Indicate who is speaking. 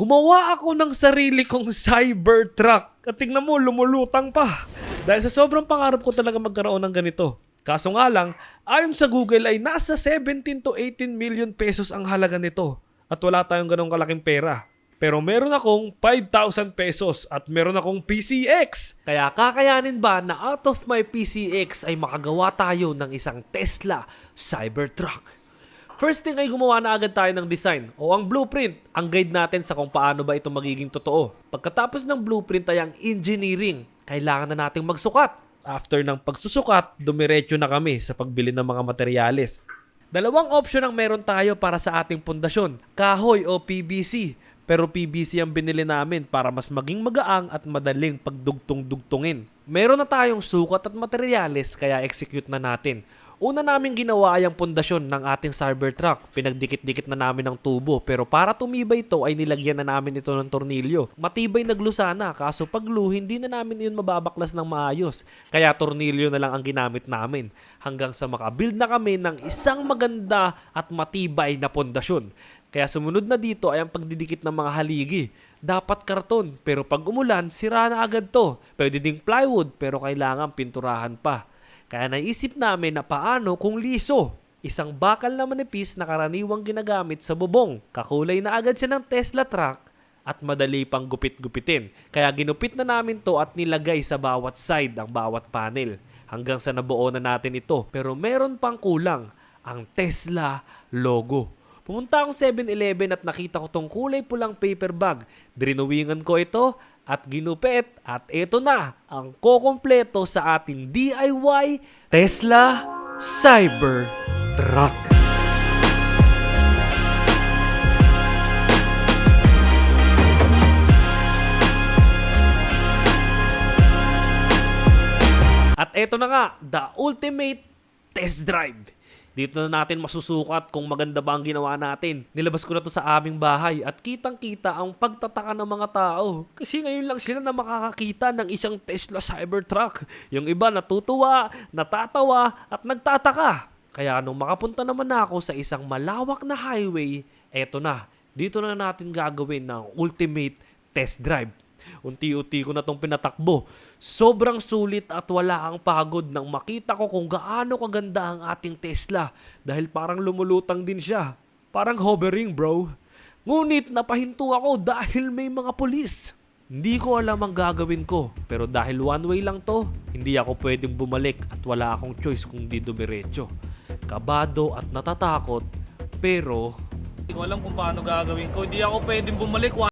Speaker 1: Gumawa ako ng sarili kong Cybertruck. At tingnan mo, lumulutang pa. Dahil sa sobrang pangarap ko talaga magkaroon ng ganito. Kaso nga lang, ayon sa Google ay nasa 17 to 18 million pesos ang halaga nito. At wala tayong ganong kalaking pera. Pero meron akong 5,000 pesos at meron akong PCX. Kaya kakayanin ba na out of my PCX ay makagawa tayo ng isang Tesla Cybertruck? First thing ay gumawa na agad tayo ng design o ang blueprint, ang guide natin sa kung paano ba ito magiging totoo. Pagkatapos ng blueprint ay ang engineering, kailangan na nating magsukat. After ng pagsusukat, dumiretso na kami sa pagbili ng mga materyales. Dalawang option ang meron tayo para sa ating pundasyon, kahoy o PVC. Pero PVC ang binili namin para mas maging magaang at madaling pagdugtong-dugtungin. Meron na tayong sukat at materyales kaya execute na natin. Una namin ginawa ay ang pundasyon ng ating Cybertruck. Pinagdikit-dikit na namin ng tubo pero para tumibay ito ay nilagyan na namin ito ng tornilyo. Matibay na glue sana kaso pag glue hindi na namin yun mababaklas ng maayos. Kaya tornilyo na lang ang ginamit namin hanggang sa makabuild na kami ng isang maganda at matibay na pundasyon. Kaya sumunod na dito ay ang pagdidikit ng mga haligi. Dapat karton pero pag umulan sira na agad to. Pwede ding plywood pero kailangan pinturahan pa. Kaya naisip namin na paano kung liso. Isang bakal na manipis na karaniwang ginagamit sa bubong. Kakulay na agad siya ng Tesla truck at madali pang gupit-gupitin. Kaya ginupit na namin to at nilagay sa bawat side ang bawat panel. Hanggang sa nabuo na natin ito. Pero meron pang kulang, ang Tesla logo. Pumunta akong 7-Eleven at nakita ko tong kulay pulang paper bag. Drinuwingan ko ito at ginupit at ito na ang kokompleto sa ating DIY Tesla Cybertruck. At eto na nga, the ultimate test drive. Dito na natin masusukat kung maganda ba ang ginawa natin. Nilabas ko na to sa aming bahay at kitang-kita ang pagtataka ng mga tao. Kasi ngayon lang sila na makakakita ng isang Tesla Cybertruck. Yung iba natutuwa, natatawa at nagtataka. Kaya nung makapunta naman na ako sa isang malawak na highway, eto na, dito na natin gagawin ng ultimate test drive. Unti-unti ko na tong pinatakbo. Sobrang sulit at wala ang pagod nang makita ko kung gaano kaganda ang ating Tesla dahil parang lumulutang din siya. Parang hovering bro. Ngunit napahinto ako dahil may mga pulis. Hindi ko alam ang gagawin ko pero dahil one way lang to, hindi ako pwedeng bumalik at wala akong choice kung di dumiretso. Kabado at natatakot pero hindi ko alam kung paano gagawin ko. Hindi ako pwedeng bumalik.